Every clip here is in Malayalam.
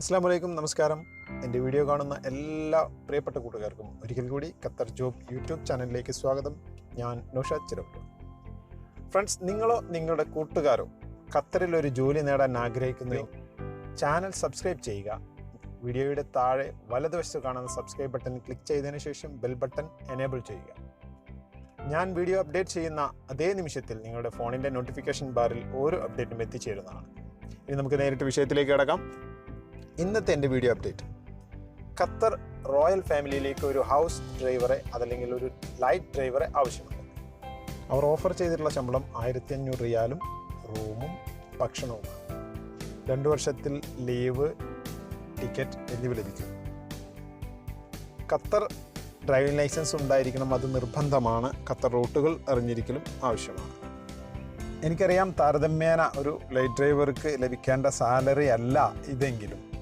അസ്സാം വലൈക്കും നമസ്കാരം. എന്റെ വീഡിയോ കാണുന്ന എല്ലാ പ്രിയപ്പെട്ട കൂട്ടുകാർക്കും ഒരിക്കൽ കൂടി ഖത്തർ ജോബ് യൂട്യൂബ് ചാനലിലേക്ക് സ്വാഗതം. ഞാൻ നൗഷാദ് ചിറവൂർ ഫ്രണ്ട്സ് നിങ്ങളോ നിങ്ങളുടെ കൂട്ടുകാരോ ഖത്തറിൽ ഒരു ജോലി നേടാൻ ആഗ്രഹിക്കുന്നു? ചാനൽ സബ്സ്ക്രൈബ് ചെയ്യുക. വീഡിയോയുടെ താഴെ വലതുവശത്ത് കാണുന്ന സബ്സ്ക്രൈബ് ബട്ടൺ ക്ലിക്ക് ചെയ്തതിന് ശേഷം ബെൽ ബട്ടൺ എനേബിൾ ചെയ്യുക. ഞാൻ വീഡിയോ അപ്ഡേറ്റ് ചെയ്യുന്ന അതേ നിമിഷത്തിൽ നിങ്ങളുടെ ഫോണിന്റെ നോട്ടിഫിക്കേഷൻ ബാറിൽ ഓരോ അപ്ഡേറ്റും എത്തിച്ചേരുന്നതാണ്. ഇനി നമുക്ക് നേരിട്ട് വിഷയത്തിലേക്ക് കിടക്കാം. ഇന്നത്തെ എന്റെ വീഡിയോ അപ്ഡേറ്റ്. ഖത്തർ റോയൽ ഫാമിലിയിലേക്ക് ഒരു ഹൗസ് ഡ്രൈവറെ അതല്ലെങ്കിൽ ഒരു ലൈറ്റ് ഡ്രൈവറെ ആവശ്യമുണ്ട് അവർ ഓഫർ ചെയ്തിട്ടുള്ള ശമ്പളം ആയിരത്തി അഞ്ഞൂറ് റിയാലും റൂമും ഭക്ഷണവും രണ്ടു വർഷത്തിൽ ലീവ് ടിക്കറ്റ് എന്നിവ ലഭിക്കും. ഖത്തർ ഡ്രൈവിംഗ് ലൈസൻസ് ഉണ്ടായിരിക്കണം അത് നിർബന്ധമാണ്. ഖത്തർ റൂട്ടുകൾ അറിഞ്ഞിരിക്കലും ആവശ്യമാണ്. എനിക്കറിയാം താരതമ്യേന ഒരു ലൈറ്റ് ഡ്രൈവർക്ക് ലഭിക്കേണ്ട സാലറി അല്ല ഇതെങ്കിലും.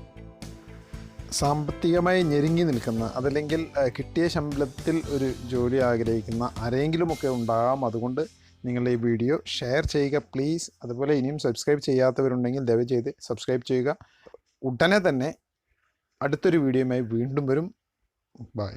സാമ്പത്തികമായി ഞെരുങ്ങി നിൽക്കുന്ന അതല്ലെങ്കിൽ കിട്ടിയ ശമ്പളത്തിൽ ഒരു ജോലി ആഗ്രഹിക്കുന്ന ആരെങ്കിലുമൊക്കെ ഉണ്ടാകാം. അതുകൊണ്ട് നിങ്ങളുടെ ഈ വീഡിയോ ഷെയർ ചെയ്യുക. പ്ലീസ്. അതുപോലെ ഇനിയും സബ്സ്ക്രൈബ് ചെയ്യാത്തവരുണ്ടെങ്കിൽ ദയവ് ചെയ്ത് സബ്സ്ക്രൈബ് ചെയ്യുക. ഉടനെ തന്നെ അടുത്തൊരു വീഡിയോയുമായി വീണ്ടും വരും. ബൈ.